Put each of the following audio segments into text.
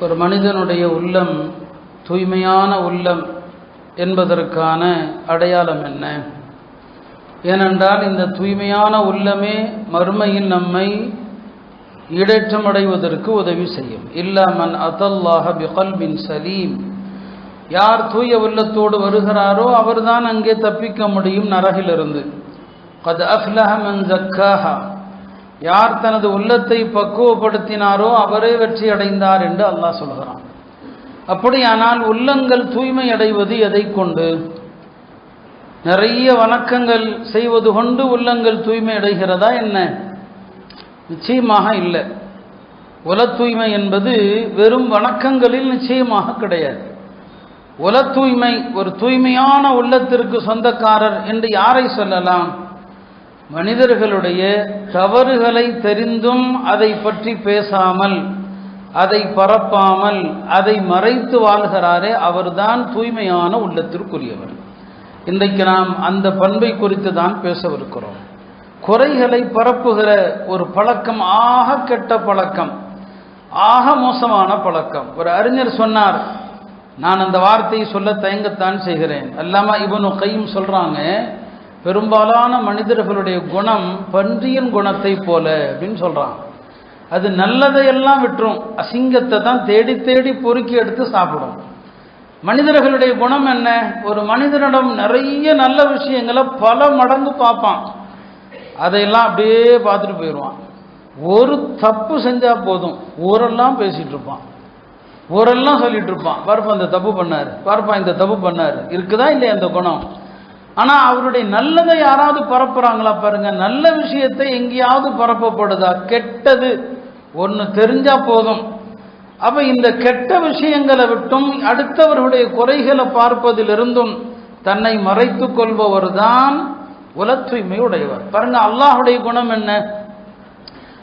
ஒரு மனிதனுடைய உள்ளம் தூய்மையான உள்ளம் என்பதற்கான அடையாளம் என்ன? ஏனென்றால் இந்த தூய்மையான உள்ளமே மறுமையில் நம்மை இடேற்றமடைவதற்கு உதவி செய்யும். இல்லாமன் அதல்லாஹ பிகல்பின் சலீம். யார் தூய உள்ளத்தோடு வருகிறாரோ அவர்தான் அங்கே தப்பிக்க முடியும் நரகிலிருந்து. கத் அஃப்லஹ மன் ஜக்காஹா. யார் தனது உள்ளத்தை பக்குவப்படுத்தினாரோ அவரே வெற்றி அடைந்தார் என்று அல்லாஹ் சொல்கிறான். அப்படியானால் உள்ளங்கள் தூய்மை அடைவது எதை கொண்டு? நிறைய வணக்கங்கள் செய்வது கொண்டு உள்ளங்கள் தூய்மை அடைகிறதா என்ன? நிச்சயமாக இல்லை. உல தூய்மை என்பது வெறும் வணக்கங்களில் நிச்சயமாக கிடையாது. உல தூய்மை ஒரு தூய்மையான உள்ளத்திற்கு சொந்தக்காரர் என்று யாரை சொல்லலாம்? மனிதர்களுடைய தவறுகளை தெரிந்தும் அதை பற்றி பேசாமல் அதை பரப்பாமல் அதை மறைத்து வாழ்கிறாரே அவர்தான் தூய்மையான உள்ளத்திற்குரியவர். இன்றைக்கு நாம் அந்த பண்பை குறித்து தான் பேசவிருக்கிறோம். குறைகளை பரப்புகிற ஒரு பழக்கம் ஆக கெட்ட பழக்கம் ஆக மோசமான பழக்கம். ஒரு அறிஞர் சொன்னார் நான் அந்த வார்த்தையை சொல்ல தயங்கத்தான் செய்கிறேன். அல்லாம இவனு கையும் சொல்கிறாங்க பெரும்பாலான மனிதர்களுடைய குணம் பன்றியின் குணத்தை போல அப்படின்னு சொல்கிறான் அது நல்லதையெல்லாம் விட்டுரும். அசிங்கத்தை தான் தேடி தேடி பொறுக்கி எடுத்து சாப்பிடும். மனிதர்களுடைய குணம் என்ன? ஒரு மனிதனிடம் நிறைய நல்ல விஷயங்களை பல மடங்கு பார்ப்பான். அதையெல்லாம் அப்படியே பார்த்துட்டு போயிடுவான். ஒரு தப்பு செஞ்சால் போதும். ஊரெல்லாம் பேசிகிட்டு இருப்பான். ஊரெல்லாம் சொல்லிட்டு இருப்பான். பார்ப்பா இந்த தப்பு பண்ணார். பார்ப்பா இந்த தப்பு பண்ணார். இருக்குதா இல்லையா அந்த குணம்? ஆனால் அவருடைய நல்லதை யாராவது பரப்புகிறாங்களா பாருங்க. நல்ல விஷயத்தை எங்கேயாவது பரப்பப்படுதா? கெட்டது. ஒன்று தெரிஞ்சால் போதும். அப்போ இந்த கெட்ட விஷயங்களை விட்டும் அடுத்தவர்களுடைய குறைகளை பார்ப்பதிலிருந்தும் தன்னை மறைத்து கொள்பவர் தான் உல தூய்மை உடையவர் பாருங்க அல்லாஹுடைய குணம் என்ன?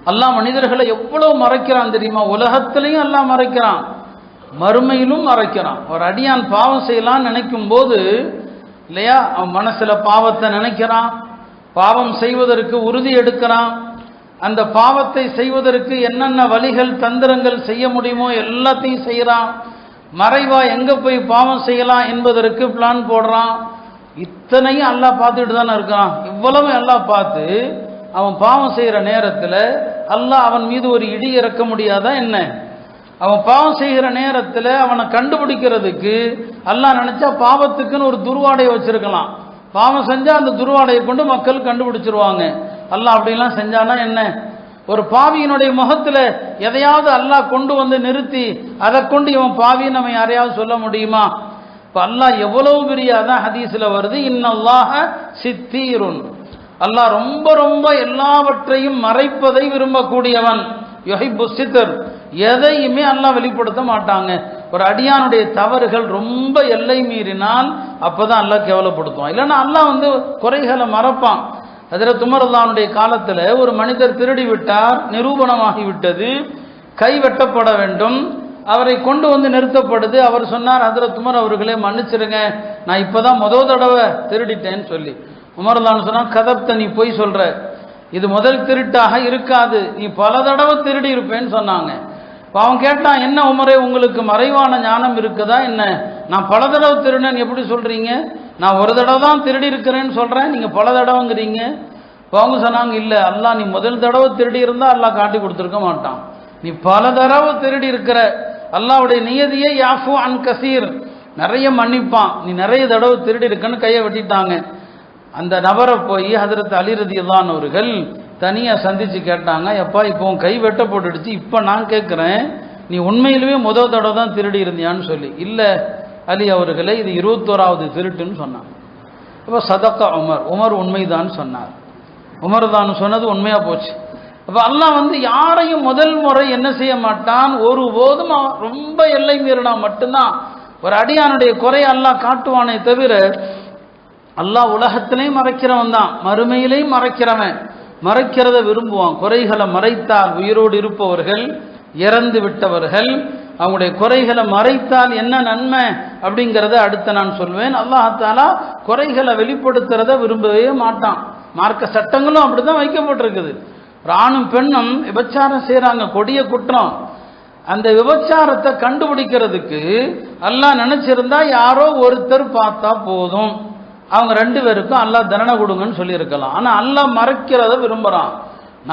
அல்லாஹ் மனிதர்களை எவ்வளோ மறைக்கிறான் தெரியுமா? உலகத்திலையும் எல்லாம் மறைக்கிறான். மறுமையிலும் மறைக்கிறான். ஒரு அடியான் பாவம் செய்யலாம்னு நினைக்கும் போது இல்லையா? அவன் மனசில் பாவத்தை நினைக்கிறான். பாவம் செய்வதற்கு உறுதி எடுக்கிறான். அந்த பாவத்தை செய்வதற்கு என்னென்ன வழிகள் தந்திரங்கள் செய்ய முடியுமோ எல்லாத்தையும் செய்கிறான் மறைவா எங்கே போய் பாவம் செய்யலாம் என்பதற்கு பிளான் போடுறான். இத்தனையும் எல்லாம் பார்த்துட்டு தானே இருக்கான். இவ்வளவு எல்லாம் பார்த்து அவன் பாவம் செய்கிற நேரத்தில் அல்லாஹ் அவன் மீது ஒரு இடி இறக்க முடியாதா என்ன? அவன் பாவம் செய்கிற நேரத்தில் அவனை கண்டுபிடிக்கிறதுக்கு அல்லாஹ் நினச்சா பாவத்துக்குன்னு ஒரு துருவாடையை வச்சுருக்கலாம். பாவம் செஞ்சால் அந்த துருவாடையை கொண்டு மக்கள் கண்டுபிடிச்சிருவாங்க. அல்லாஹ் அப்படிலாம் செஞ்சானா என்ன? ஒரு பாவியினுடைய முகத்தில் எதையாவது அல்லாஹ் கொண்டு வந்து நிறுத்தி அதை கொண்டு இவன் பாவின்னு நம்ம யாரையாவது சொல்ல முடியுமா? இப்போ அல்லாஹ் எவ்வளவு பெரிய அதான் ஹதீஸில் வருது இன்னல்லாக சித்தீருன். அல்லாஹ் ரொம்ப ரொம்ப எல்லாவற்றையும் மறைப்பதை விரும்பக்கூடியவன். யொஹிபு சித்தர். எதையுமே அல்லாஹ் வெளிப்படுத்த மாட்டாங்க. ஒரு அடியானுடைய தவறுகள் ரொம்ப எல்லை மீறினால் அப்பதான் அல்லாஹ் கேவலப்படுத்துவான். இல்லைன்னா அல்லாஹ் வந்து குறைகளை மறப்பான். அதில் துமரல்லானுடைய காலத்தில் ஒரு மனிதர் திருடி விட்டார் நிரூபணமாகிவிட்டது கை வெட்டப்பட வேண்டும் அவரை கொண்டு வந்து நிறுத்தப்படுது. அவர் சொன்னார் அதில் துமர் அவர்களே மன்னிச்சிருங்க நான் இப்போதான் முதல் தடவை திருடிட்டேன்னு சொல்லி. உமர்லான்னு சொன்னால் கதப்த நீ போய் சொல்ற. இது முதல் திருட்டாக இருக்காது. நீ பல தடவை திருடி இருப்பேன்னு சொன்னாங்க. இப்போ அவன் கேட்டான் என்ன உமரே உங்களுக்கு மறைவான ஞானம் இருக்குதா? என்ன? நான் பல தடவை திருடேன்னு எப்படி சொல்கிறீங்க நான் ஒரு தடவை தான் திருடி இருக்கிறேன்னு சொல்கிறேன் நீங்கள் பல தடவைங்கிறீங்க. இப்போ அவங்க சொன்னாங்க இல்லை அல்லாஹ் நீ முதல் தடவை திருடி இருந்தால் அல்லா காட்டி கொடுத்துருக்க மாட்டான். நீ பல தடவை திருடி இருக்கிற அல்லாவுடைய நியதியை யாஃபு அன் கசீர். நிறைய மன்னிப்பான். நீ நிறைய தடவை திருடி இருக்கன்னு கையை வெட்டிட்டாங்க. அந்த நபரை போய் ஹதரத் அலிரதி அவர்கள் தனியாக சந்தித்து கேட்டாங்க எப்பா இப்போ உன் கை வெட்ட போட்டுடுச்சு இப்போ நான் கேட்குறேன் நீ உண்மையிலுமே முதல் தடவை தான் திருடி இருந்தியான்னு சொல்லி. இல்லை அலி அவர்களே இது இருபத்தோராவது திருட்டுன்னு சொன்னாங்க. அப்போ சதக்கா உமர் உமர் உண்மைதான் சொன்னார். உமர் தான் சொன்னது உண்மையாக போச்சு. அப்போ அல்லாஹ் வந்து யாரையும் முதல் முறை என்ன செய்ய மாட்டான்? ஒருபோதும் போதும் ரொம்ப எல்லை மீறினா மட்டும்தான். ஒரு அடியானுடைய குறையை அல்லாஹ் காட்டுவானே தவிர அல்லாஹ் உலகத்திலையும் மறைக்கிறவன் தான் மறுமையிலையும் மறைக்கிறவன். மறைக்கிறத விரும்புவான். குறைகளை மறைத்தால் உயிரோடு இருப்பவர்கள் இறந்து விட்டவர்கள். அவங்களுடைய குறைகளை மறைத்தால் என்ன நன்மை அப்படிங்கிறத அடுத்து நான் சொல்வேன். அல்லாஹாலா குறைகளை வெளிப்படுத்துறத விரும்பவே மாட்டான். மார்க்க சட்டங்களும் அப்படிதான் வைக்கப்பட்டிருக்குது. ஒரு ஆணும் பெண்ணும் விபச்சாரம் செய்கிறாங்க கொடிய குற்றம். அந்த விபச்சாரத்தை கண்டுபிடிக்கிறதுக்கு அல்லாஹ் நினைச்சிருந்தா யாரோ ஒருத்தர் பார்த்தா போதும். அவங்க ரெண்டு பேருக்கும் அல்லாஹ் தண்டனை கொடுங்கன்னு சொல்லியிருக்கலாம். ஆனால் அல்லாஹ் மறைக்கிறத விரும்புகிறான்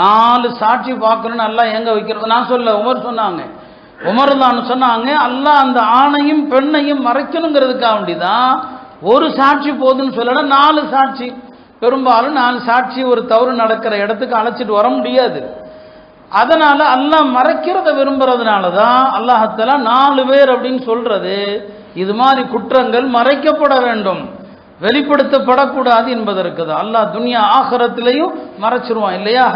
நாலு சாட்சி பார்க்கணும்னு அல்லாஹ் எங்கே வைக்கிறது? நான் சொல்ல உமர் சொன்னாங்க. உமர் தான் சொன்னாங்க அல்லாஹ் அந்த ஆணையும் பெண்ணையும் மறைக்கணுங்கிறதுக்காக வேண்டிதான். ஒரு சாட்சி போதுன்னு சொல்லலை நாலு சாட்சி. பெரும்பாலும் நாலு சாட்சி ஒரு தவறு நடக்கிற இடத்துக்கு அழைச்சிட்டு வர முடியாது. அதனால அல்லாஹ் மறைக்கிறத விரும்புறதுனால தான் அல்லாஹத்தலா நாலு பேர் அப்படின்னு சொல்றது. இது மாதிரி குற்றங்கள் மறைக்கப்பட வேண்டும். வெளிப்படுத்தப்படக்கூடாது என்பதற்கு தான் அல்லாஹ் துனியா ஆகரத்திலையும் மறைச்சிருவான் இல்லையா?